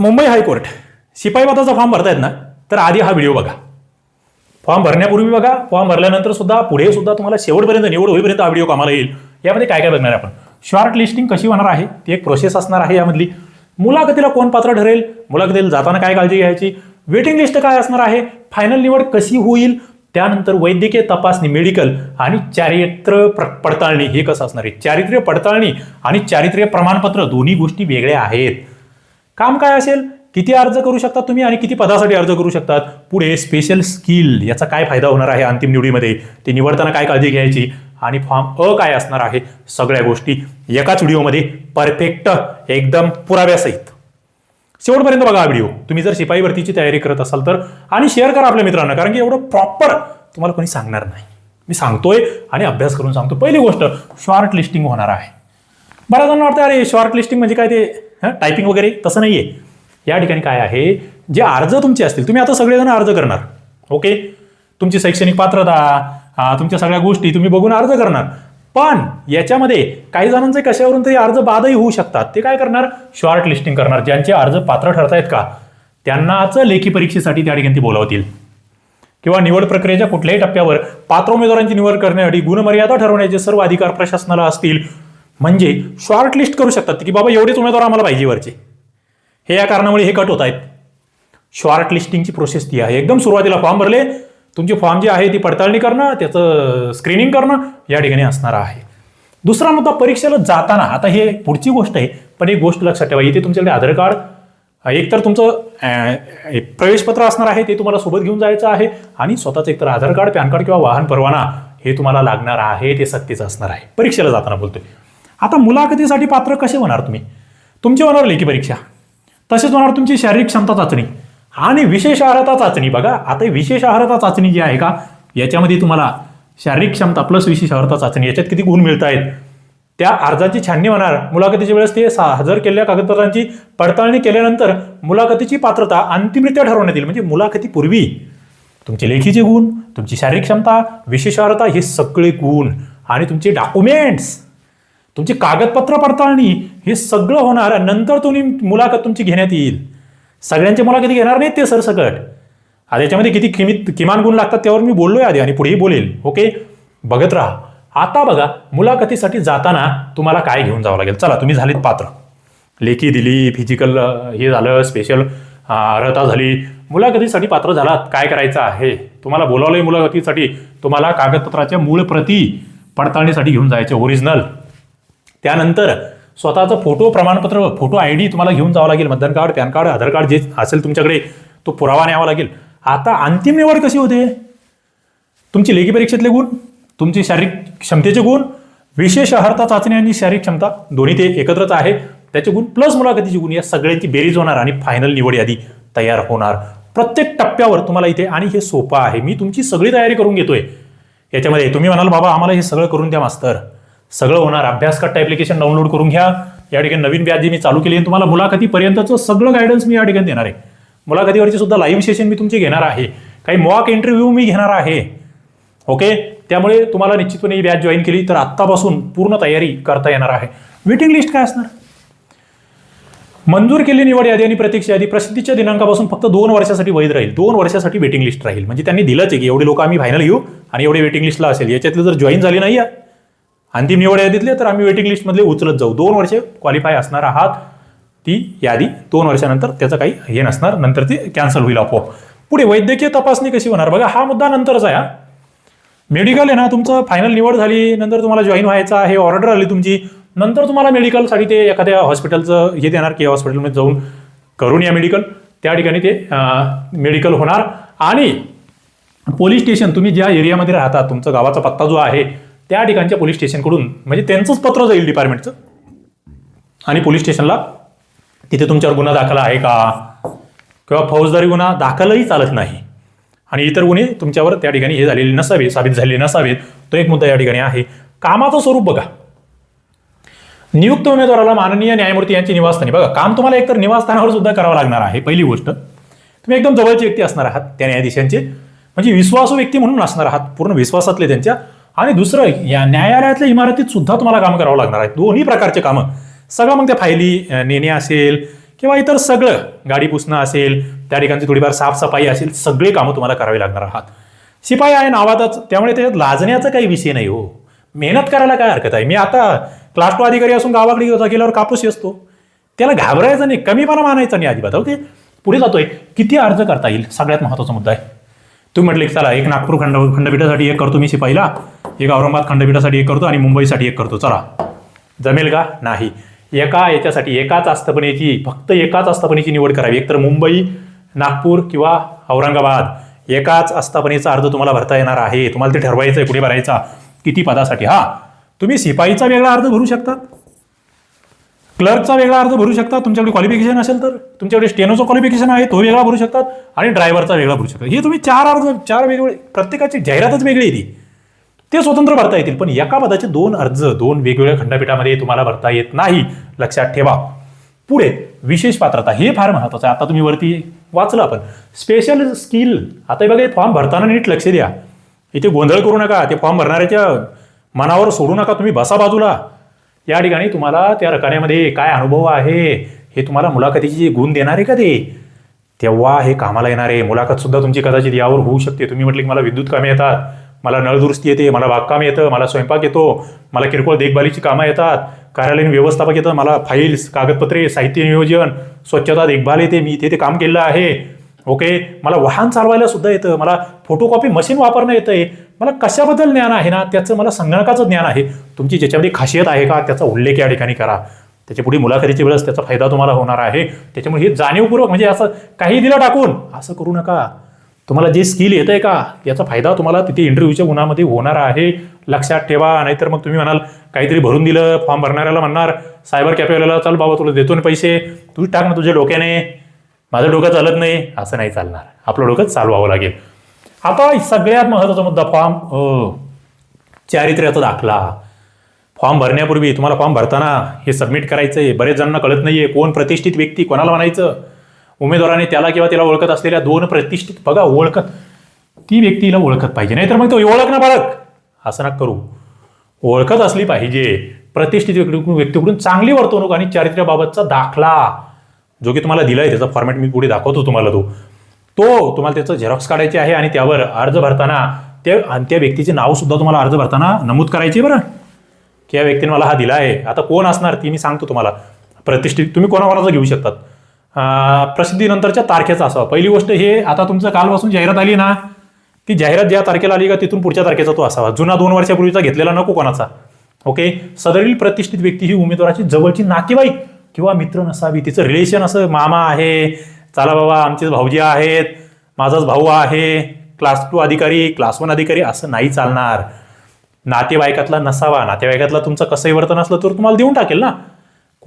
Mumbai high court शिपाईवादाचा form भरतायत ना तर आधी हा व्हिडिओ बघा. फॉर्म भरण्यापूर्वी बघा फॉर्म भरल्यानंतर सुद्धा पुढे सुद्धा तुम्हाला शेवटपर्यंत निवड होईपर्यंत हा व्हिडिओ कामाला येईल. यामध्ये काय काय बघणार आहे आपण? शॉर्ट लिस्टिंग कशी होणार आहे? ती एक प्रोसेस असणार आहे यामधली. मुलाखतीला कोण पात्र ठरेल? मुलाखतीला जाताना काय काळजी घ्यायची? वेटिंग लिस्ट काय असणार आहे? फायनल निवड कशी होईल? त्यानंतर वैद्यकीय तपासणी मेडिकल आणि चारित्र्य प्र- पडताळणी. हे कसं असणार आहे? चारित्र्य पडताळणी आणि चारित्र्य प्रमाणपत्र दोन्ही गोष्टी वेगळ्या आहेत. काम काय असेल? किती अर्ज करू शकता तुम्ही आणि किती पदासाठी अर्ज करू शकतात? पुढे स्पेशल स्किल याचा काय फायदा होणार आहे अंतिम निवडीमध्ये? ते निवडताना काय काळजी घ्यायची? आणि फॉर्म अ काय असणार आहे? सगळ्या गोष्टी एकाच व्हिडिओमध्ये परफेक्ट एकदम पुराव्यासहित. शेवटपर्यंत बघा हा व्हिडिओ. तुम्ही जर शिपाई भरतीची तयारी करत असाल तर आणि शेअर करा आपल्या मित्रांना कारण की एवढं प्रॉपर तुम्हाला कोणी सांगणार नाही. मी सांगतोय आणि अभ्यास करून सांगतो. पहिली गोष्ट शॉर्ट लिस्टिंग होणार आहे. बऱ्याच जणांना वाटतं अरे शॉर्ट लिस्टिंग म्हणजे काय ते? टायपिंग वगैरे? तसं नाही आहे या ठिकाणी काय आहे? जे अर्ज तुमचे असतील तुम्ही आता सगळेजण अर्ज करणार. ओके तुमची शैक्षणिक पात्रता तुमच्या सगळ्या गोष्टी तुम्ही बघून अर्ज करणार. पण याच्यामध्ये काही जणांचे कशावरून तरी अर्ज बादही होऊ शकतात. ते काय करणार? शॉर्ट लिस्टिंग करणार. ज्यांचे अर्ज पात्र ठरतायत का? त्यांनाच लेखी परीक्षेसाठी त्या ठिकाणी बोलावतील. किंवा निवड प्रक्रियेच्या कुठल्याही टप्प्यावर पात्र उमेदवारांची निवड करण्यासाठी गुणमर्यादा ठरवण्याचे सर्व अधिकार प्रशासनाला असतील. म्हणजे शॉर्ट लिस्ट करू शकतात की बाबा एवढेच उमेदवार आम्हाला पाहिजे वरचे. हे या कारणामुळे हे कट होत आहेत. शॉर्ट लिस्टिंगची प्रोसेस ती आहे. एकदम सुरुवातीला फॉर्म भरले. तुमची फॉर्म जी आहे ती पडताळणी करणं त्याचं स्क्रीनिंग करणं या ठिकाणी असणार आहे. दुसरा मुद्दा परीक्षेला जाताना आता हे पुढची गोष्ट आहे पण एक गोष्ट लक्षात ठेवा इथे तुमच्याकडे आधार कार्ड एक तर तुमचं एक प्रवेशपत्र असणार आहे ते तुम्हाला सोबत घेऊन जायचं आहे आणि स्वतःचं एकतर आधार कार्ड पॅन कार्ड किंवा वाहन परवाना हे तुम्हाला लागणार आहे ते सक्तीचं असणार आहे. परीक्षेला जाताना बोलतोय. आता मुलाखतीसाठी पात्र कसे होणार तुम्ही? तुमची होणार लेखी परीक्षा. तसेच होणार तुमची शारीरिक क्षमता चाचणी आणि विशेष अर्हता चाचणी. बघा आता विशेष अर्हता चाचणी जी आहे का याच्यामध्ये तुम्हाला शारीरिक क्षमता प्लस विशेष अर्हता चाचणी याच्यात किती गुण मिळत आहेत त्या अर्जाची छाननी होणार. मुलाखतीच्या वेळेस ते सा- हजर केलेल्या कागदपत्रांची पडताळणी केल्यानंतर मुलाखतीची पात्रता अंतिमरित्या ठरवण्यात येईल. म्हणजे मुलाखतीपूर्वी तुमचे लेखीचे गुण तुमची शारीरिक क्षमता विशेष अर्हता हे सगळे गुण आणि तुमचे डॉक्युमेंट्स तुमची कागदपत्र पडताळणी हे सगळं होणार नंतर तुम्ही मुलाखत तुमची घेण्यात येईल. सगळ्यांची मुलाखती घेणार नाहीत ते सरसकट आता याच्यामध्ये किती किमित किमान गुण लागतात त्यावर मी बोललोय आधी आणि पुढेही बोलेल. ओके? बघत राहा. आता बघा मुलाखतीसाठी जाताना तुम्हाला काय घेऊन जावं लागेल? चला तुम्ही झालीत पात्र. लेखी दिली फिजिकल हे झालं स्पेशल अर्हता झाली. मुलाखतीसाठी पात्र झालात. काय करायचं आहे? तुम्हाला बोलावलंय मुलाखतीसाठी. तुम्हाला कागदपत्राच्या मूळ प्रती पडताळणीसाठी घेऊन जायचे ओरिजिनल त्यानंतर स्वतःचं फोटो प्रमाणपत्र फोटो आय डी तुम्हाला घेऊन जावं लागेल मतदान card pan card Aadhaar card जे असेल तुमच्याकडे तो पुरावा न्यावा लागेल. आता अंतिम निवड कशी होते? तुमची लेखी परीक्षेतले गुण तुमची शारीरिक क्षमतेचे गुण विशेष अर्हता चाचणी आणि शारीरिक क्षमता दोन्ही ते एकत्रच आहे. त्याचे गुण प्लस मुलाखतीचे गुण या सगळ्यांची बेरीज होणार आणि फायनल निवड यादी तयार होणार. प्रत्येक टप्प्यावर तुम्हाला इथे आणि हे सोपं आहे. मी तुमची सगळी तयारी करून घेतोय. याच्यामध्ये तुम्ही म्हणाल बाबा आम्हाला हे सगळं करून द्या मास्तर. सगळं होणार. अभ्यास कट्टा ॲप्लिकेशन डाउनलोड करून घ्या. या ठिकाणी नवीन व्याज मी चालू केली आहे तुम्हाला मुलाखतीपर्यंतचं सगळं गायडन्स मी या ठिकाणी देणार आहे. मुलाखतीवरची सुद्धा लाईव्ह सेशन मी तुमची घेणार आहे. काही मॉक इंटरव्ह्यू मी घेणार आहे. ओके त्यामुळे तुम्हाला निश्चितपणे ही बॅच जॉईन केली. तर आत्तापासून पूर्ण तयारी करता येणार आहे. वेटिंग लिस्ट काय असणार? मंजूर केलेली निवड यादी आणि प्रतीक्षा यादी. प्रसिद्धीच्या दिनांकापासून फक्त दोन वर्षासाठी वैध राहील. दोन वर्षासाठी वेटिंग लिस्ट राहील. म्हणजे त्यांनी दिलंच आहे की एवढे लोक आम्ही फायनल घेऊ आणि एवढे वेटिंग लिस्टला असेल. याच्यातले जर जॉईन झाली नाही आहे अंतिम निवड यादीतले तर आम्ही वेटिंग लिस्टमधले उचलत जाऊ. दोन वर्षे क्वालिफाय असणार आहात ती यादी. दोन वर्षानंतर त्याचं काही हे नसणार. नंतर ती कॅन्सल होईल आपोआप. पुढे वैद्यकीय तपासणी कशी होणार? बघा हा मुद्दा नंतरच आहे हा. मेडिकल आहे ना तुमचं फायनल निवड झाली नंतर तुम्हाला जॉईन व्हायचं आहे ऑर्डर आली तुमची. नंतर तुम्हाला मेडिकलसाठी ते एखाद्या हॉस्पिटलचं हे देणार की हॉस्पिटलमध्ये जाऊन करून या मेडिकल त्या ठिकाणी ते मेडिकल होणार. आणि पोलीस स्टेशन तुम्ही ज्या एरियामध्ये राहता तुमचा गावाचा पत्ता जो आहे त्या ठिकाणच्या पोलीस स्टेशनकडून म्हणजे त्यांचंच पत्र जाईल डिपार्टमेंटचं. आणि पोलीस स्टेशनला तिथे तुमच्यावर गुन्हा दाखल आहे का? किंवा फौजदारी गुन्हा दाखलही चालत नाही. आणि इतर गुन्हे तुमच्यावर त्या ठिकाणी हे झालेले नसावे साबित झालेले नसावेत. तो एक मुद्दा या ठिकाणी आहे. कामाचं स्वरूप बघा. नियुक्त उमेदवाराला माननीय न्यायमूर्ती यांची निवासस्थानी. बघा काम तुम्हाला एकतर निवासस्थानावर सुद्धा करावं लागणार आहे पहिली गोष्ट. तुम्ही एकदम जवळची व्यक्ती असणार आहात त्या न्यायाधीशांचे. म्हणजे विश्वासू व्यक्ती म्हणून असणार आहात पूर्ण विश्वासातले त्यांच्या. आणि दुसरं या न्यायालयातल्या इमारतीत सुद्धा तुम्हाला काम करावं लागणार आहे दोन्ही प्रकारचे कामं. सगळं मग त्या फायली नेणे असेल किंवा इतर सगळं गाडी पुसणं असेल त्या ठिकाणची थोडीफार साफसफाई असेल सगळे कामं तुम्हाला करावी लागणार आहात. शिपाई आहे नावातच त्यामुळे त्याच्यात लाजण्याचा काही विषय नाही हो. मेहनत करायला काय हरकत आहे? मी आता क्लास टू अधिकारी असून गावाकडे गेल्यावर कापूस असतो त्याला घाबरायचं नाही कमीपणा मानायचा नाही अजिबात. ओके? पुढे जातोय. किती अर्ज करता येईल? सगळ्यात महत्त्वाचा मुद्दा आहे. तुम्ही म्हटले चला एक नागपूर खंड खंडपीठासाठी एक करतो मी शिपाईला. एक औरंगाबाद खंडपीठासाठी एक करतो आणि मुंबईसाठी एक करतो. चला. जमेल का? नाही. एका याच्यासाठी एकाच आस्थापनेची फक्त एकाच आस्थापनेची निवड करावी. एकतर मुंबई नागपूर किंवा औरंगाबाद. एकाच आस्थापनेचा अर्ज तुम्हाला भरता येणार आहे. तुम्हाला ते ठरवायचं आहे कुठे भरायचा किती पदासाठी. हा. तुम्ही शिपाईचा वेगळा अर्ज भरू शकता क्लर्कचा वेगळा अर्ज भरू शकता तुमच्याकडे क्वालिफिकेशन असेल तर. तुमच्याकडे स्टेनोचं क्वालिफिकेशन आहे तो वेगळा भरू शकतात. आणि ड्रायव्हरचा वेगळा भरू शकतात. हे तुम्ही चार अर्ज चार वेगवेगळे प्रत्येकाची जाहिरातच वेगळी आहे ती. ते स्वतंत्र भरता येतील. पण एका पदाचे दोन अर्ज दोन वेगवेगळ्या खंडपीठामध्ये तुम्हाला भरता येत नाही. लक्षात ठेवा. पुढे विशेष पात्रता हे फार महत्वाचं आहे. आता तुम्ही वरती वाचलं आपण. स्पेशल स्किल आता हे बघा हे फॉर्म भरताना नीट लक्ष द्या. इथे गोंधळ करू नका. ते फॉर्म भरणाऱ्याच्या मनावर सोडू नका तुम्ही. बसा बाजूला. या ठिकाणी तुम्हाला त्या रकान्यामध्ये काय अनुभव आहे हे तुम्हाला मुलाखतीचे गुण देणार आहे का ते? तेव्हा हे कामाला येणार. आहे मुलाखत सुद्धा तुमची कदाचित यावर होऊ शकते. तुम्ही म्हटले की मला विद्युत कामे येतात. मला नळदुरुस्ती येते मला बागकाम येतं मला स्वयंपाक येतो मला किरकोळ देखभालीची कामं येतात कार्यालयीन व्यवस्थापक येतं मला फाईल्स कागदपत्रे साहित्य नियोजन स्वच्छता देखभाल येते मी इथे ते काम केलेलं आहे. ओके मला वाहन चालवायला सुद्धा येतं मला फोटोकॉपी मशीन वापरणं आहे मला कशाबद्दल ज्ञान आहे ना? त्याचं मला संगणकाचं ज्ञान आहे. तुमची ज्याच्यामध्ये खासियत आहे का? त्याचा उल्लेख या ठिकाणी करा. त्याच्या पुढे मुलाखतीच्या वेळेस त्याचा फायदा तुम्हाला होणार आहे. त्याच्यामुळे हे जाणीवपूर्वक म्हणजे असं काही दिलं टाकून असं करू नका. तुम्हाला जे स्किल येत आहे का याचा फायदा तुम्हाला तिथे इंटरव्ह्यूच्या उन्हामध्ये होणार आहे. लक्षात ठेवा नाहीतर मग तुम्ही म्हणाल काहीतरी भरून दिलं फॉर्म भरणाऱ्याला म्हणणार सायबर कॅफेवाल्याला चल बाबा तुला देतो ना पैसे तू टाक ना तुझ्या डोक्याने माझं डोकं चालत नाही. असं नाही चालणार. आपलं डोकं चालवावं लागेल. आता सगळ्यात महत्त्वाचा मुद्दा फॉर्म चारित्र्याचा दाखला. फॉर्म भरण्यापूर्वी तुम्हाला फॉर्म भरताना हे सबमिट करायचं आहे बरेच जणांना कळत नाहीये कोण प्रतिष्ठित व्यक्ती कोणाला म्हणायचं? उमेदवाराने त्याला किंवा तिला ओळखत असलेल्या दोन प्रतिष्ठित बघा ओळखत. ती व्यक्तीला ओळखत पाहिजे. नाहीतर मग तो ओळख ना बाळक. असं ना करू. ओळखत असली पाहिजे. प्रतिष्ठित व्यक्ती- व्यक्तीकडून चांगली वर्तवणूक आणि चारित्र्याबाबतचा दाखला जो की तुम्हाला दिलाय त्याचा फॉर्मॅट मी पुढे दाखवतो तुम्हाला तो. तो तुम्हाला त्याचं झेरॉक्स काढायचे आहे आणि त्यावर अर्ज भरताना ते आणि त्या व्यक्तीचे नाव सुद्धा तुम्हाला अर्ज भरताना नमूद करायचे बरं. की या व्यक्तीने मला हा दिला आहे आता कोण असणार ती मी सांगतो तुम्हाला. प्रतिष्ठित तुम्ही कोणाकोणाचा घेऊ शकतात? प्रसिद्धीनंतरच्या तारखेचा असावा. पहिली गोष्ट हे आता तुमचं कालपासून जाहिरात आली ना ती जाहिरात ज्या तारखेला आली का तिथून पुढच्या तारखेचा तो असावा. जुना दोन वर्षापूर्वीचा घेतलेला नको कोणाचा. ओके? सदरील प्रतिष्ठित व्यक्ती ही उमेदवाराची जवळची नातेवाईक किंवा मित्र नसावी. तिचं रिलेशन असं मामा आहे चला बाबा आमचे भाऊजी आहेत माझाच भाऊ आहे क्लास टू अधिकारी क्लास वन अधिकारी असं नाही चालणार. नातेवाईकातला नसावा. नातेवाईकातला तुमचं कसंही वर्तन असलं तर तुम्हाला देऊन टाकेल ना.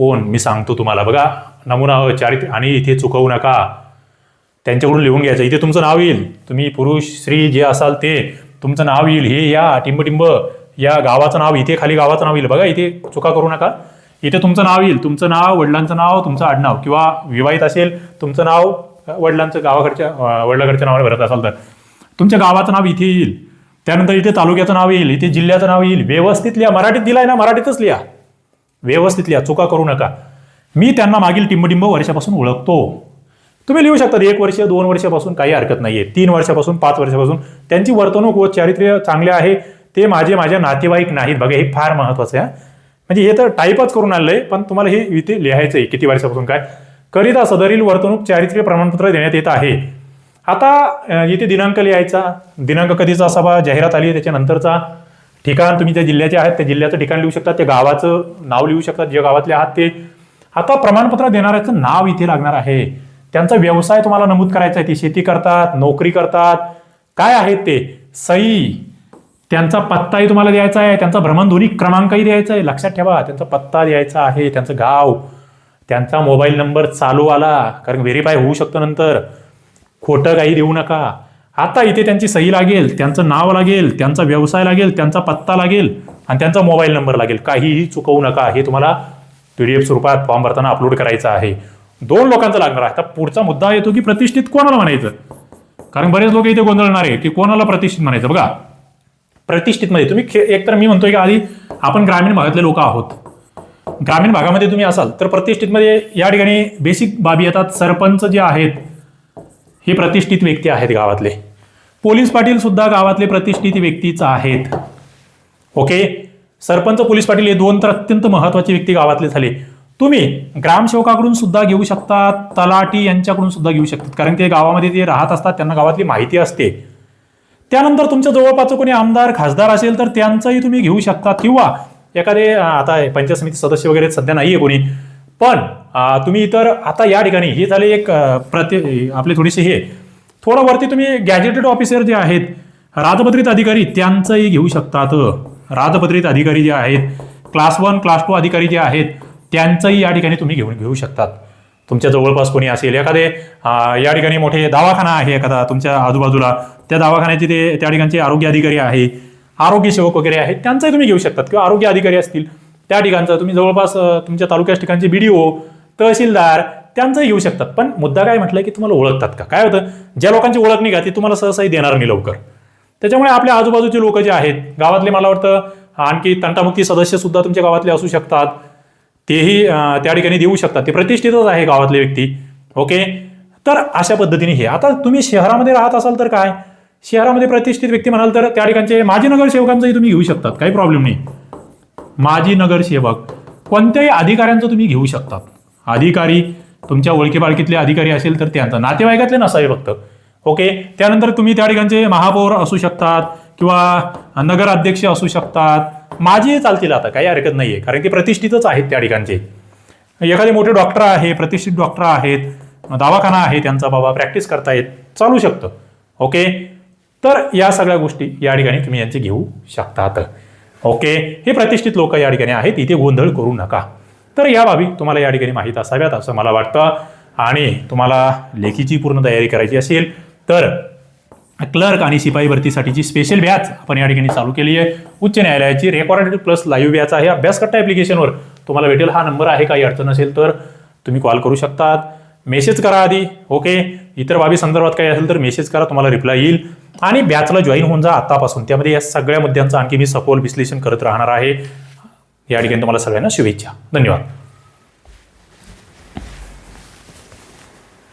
कोण? मी सांगतो तुम्हाला. बघा नमुना चारित आणि इथे चुकवू नका. त्यांच्याकडून लिहून घ्यायचं. इथे तुमचं नाव येईल. तुम्ही पुरुष स्त्री जे असाल ते तुमचं नाव येईल. हे या टिंबटिंब या गावाचं नाव इथे खाली गावाचं नाव येईल. बघा इथे चुका करू नका. इथे तुमचं नाव येईल. तुमचं नाव वडिलांचं नाव तुमचं आडनाव. किंवा विवाहित असेल तुमचं नाव वडिलांचं गावाकडच्या वडिलाकडच्या नावाने भरत असाल तर. तुमच्या गावाचं नाव इथे येईल. त्यानंतर इथे तालुक्याचं नाव येईल. इथे जिल्ह्याचं नाव येईल. व्यवस्थित लिहा. मराठीत दिलाय ना? मराठीतच लिहा. व्यवस्थित लिहा चुका करू नका. मी त्यांना मागील टिंबटिंब वर्षापासून ओळखतो. तुम्ही लिहू शकता एक वर्ष दोन वर्षापासून काही हरकत नाहीये. तीन वर्षापासून पाच वर्षापासून. त्यांची वर्तणूक व चारित्र्य चांगले आहे ते माझे माझ्या नातेवाईक नाहीत. बघा हे फार महत्वाचं आहे म्हणजे हे तर टाईपच करून आणलंय पण तुम्हाला हे इथे लिहायचं आहे किती वर्षापासून काय? करिता सदरील वर्तणूक चारित्र्य प्रमाणपत्र देण्यात येत आहे. आता इथे दिनांक लिहायचा. दिनांक कधीचा असावा? जाहिरात आली आहे त्याच्यानंतरचा. ठिकाण तुम्ही ज्या जिल्ह्याचे आहात त्या जिल्ह्याचं ठिकाण लिहू शकता त्या गावाचं नाव लिहू शकतात जे गावातले आहात ते. आता प्रमाणपत्र देणाऱ्याचं नाव इथे लागणार आहे. त्यांचा व्यवसाय तुम्हाला नमूद करायचा आहे. ते शेती करतात नोकरी करतात. काय आहेत ते? सई. त्यांचा पत्ताही तुम्हाला द्यायचा आहे. त्यांचा भ्रमणध्वनी क्रमांकही द्यायचा आहे. लक्षात ठेवा त्यांचा पत्ता द्यायचा आहे. त्यांचं गाव त्यांचा मोबाईल नंबर चालू आला. कारण व्हेरीफाय होऊ शकतं नंतर. खोटं काही देऊ नका. आता इथे त्यांची सही लागेल त्यांचं नाव लागेल त्यांचा व्यवसाय लागेल त्यांचा पत्ता लागेल आणि त्यांचा मोबाईल नंबर लागेल. काहीही चुकवू नका. हे तुम्हाला पी डी एफ स्वरूपात फॉर्म भरताना अपलोड करायचं आहे. दोन लोकांचं लागणार आहे. आता पुढचा मुद्दा येतो की प्रतिष्ठित कोणाला म्हणायचं? कारण बरेच लोक इथे गोंधळणार आहे की कोणाला प्रतिष्ठित म्हणायचं? बघा प्रतिष्ठितमध्ये म्हणजे तुम्ही खे- एकतर मी म्हणतोय की आधी आपण ग्रामीण भागातले लोक आहोत. ग्रामीण भागामध्ये तुम्ही असाल तर प्रतिष्ठितमध्ये या ठिकाणी बेसिक बाबी येतात. सरपंच जे आहेत हे प्रतिष्ठित व्यक्ती आहेत गावातले. पोलीस पाटील सुद्धा गावातले प्रतिष्ठित व्यक्तीच आहेत. ओके? सरपंच पोलीस पाटील हे दोन तर अत्यंत महत्त्वाचे व्यक्ती गावातले झाले. तुम्ही ग्रामसेवकाकडून सुद्धा घेऊ शकता तलाटी यांच्याकडून सुद्धा घेऊ शकतात कारण ते गावामध्ये ते राहत असतात त्यांना गावातली माहिती असते. त्यानंतर तुमच्या जवळपासचं कोणी आमदार खासदार असेल तर त्यांचंही तुम्ही घेऊ शकता. किंवा एखादे आता पंचायत समिती सदस्य वगैरे सध्या नाहीये कोणी. पण तुम्ही इतर आता या ठिकाणी हे झाले एक प्रति आपले थोडेसे हे थोडं वरती तुम्ही गॅजेटेड ऑफिसर जे आहेत राजपत्रित अधिकारी त्यांचंही घेऊ शकतात. राजपत्रित अधिकारी जे आहेत क्लास वन क्लास टू अधिकारी जे आहेत त्यांचंही या ठिकाणी तुम्ही घेऊन घेऊ शकतात. तुमच्या जवळपास कोणी असेल एखादे या ठिकाणी मोठे दवाखाना आहे एखादा तुमच्या आजूबाजूला त्या दवाखान्याचे ते त्या ठिकाणचे आरोग्य अधिकारी आहे आरोग्य सेवक वगैरे आहेत त्यांचाही तुम्ही घेऊ शकतात किंवा आरोग्य अधिकारी असतील त्या ठिकाणचं तुम्ही जवळपास तुमच्या तालुक्याच्या ठिकाणचे बीडीओ तहसीलदार त्यांचंही घेऊ शकतात पण मुद्दा काय म्हटलं की तुम्हाला ओळखतात का? काय होतं? ज्या लोकांची ओळख नाही का ती तुम्हाला सहसाही देणार नाही लवकर. त्याच्यामुळे आपल्या आजूबाजूचे लोक जे आहेत गावातले मला वाटतं आणखी तंटामुक्ती सदस्य सुद्धा तुमच्या गावातले असू शकतात. तेही त्या ठिकाणी देऊ शकतात. ते प्रतिष्ठितच आहे गावातले व्यक्ती. ओके? तर अशा पद्धतीने हे. आता तुम्ही शहरामध्ये राहत असाल तर काय? शहरामध्ये प्रतिष्ठित व्यक्ती म्हणाल तर त्या ठिकाणचे माजी नगरसेवकांचंही तुम्ही घेऊ शकतात. काही प्रॉब्लेम नाही. माजी नगरसेवक कोणत्याही अधिकाऱ्यांचं तुम्ही घेऊ शकतात. अधिकारी तुमच्या ओळखीबाळखीतले अधिकारी असेल तर त्यांचं नातेवाईकातले नसावे फक्त. ओके? त्यानंतर तुम्ही त्या ठिकाणचे महापौर असू शकतात किंवा नगराध्यक्ष असू शकतात. माझी चालतील आता काही हरकत नाही आहे कारण की प्रतिष्ठितच आहेत त्या ठिकाणचे. एखादे मोठे डॉक्टर आहे प्रतिष्ठित डॉक्टर आहेत दवाखाना आहे त्यांचा बाबा प्रॅक्टिस करतायत चालू शकतं. ओके? तर या सगळ्या गोष्टी या ठिकाणी तुम्ही यांचे घेऊ शकतात. ओके? हे प्रतिष्ठित लोक या ठिकाणी आहेत इथे गोंधळ करू नका. तर या बाबी तुम्हाला या ठिकाणी माहीत असाव्यात असं मला वाटतं. आणि तुम्हाला लेखीची पूर्ण तयारी करायची असेल तर क्लर्क आणि शिपाई भरतीसाठीची स्पेशल बॅच आपण या ठिकाणी चालू केली आहे. उच्च न्यायालयाची रेकॉर्डेड प्लस लाईव्ह बॅच आहे. अभ्यास करता ॲप्लिकेशनवर तुम्हाला भेटेल. हा नंबर आहे काही अडचण असेल तर तुम्ही कॉल करू शकतात. मेसेज करा आधी ओके इतर बाबी संदर्भात काही असेल तर मेसेज करा तुम्हाला रिप्लाय येईल. आणि बॅचला जॉईन होऊन जा आतापासून. त्यामध्ये या सगळ्या मुद्द्यांचं आणखी मी सखोल विश्लेषण करत राहणार आहे. या ठिकाणी तुम्हाला सगळ्यांना शुभेच्छा. धन्यवाद.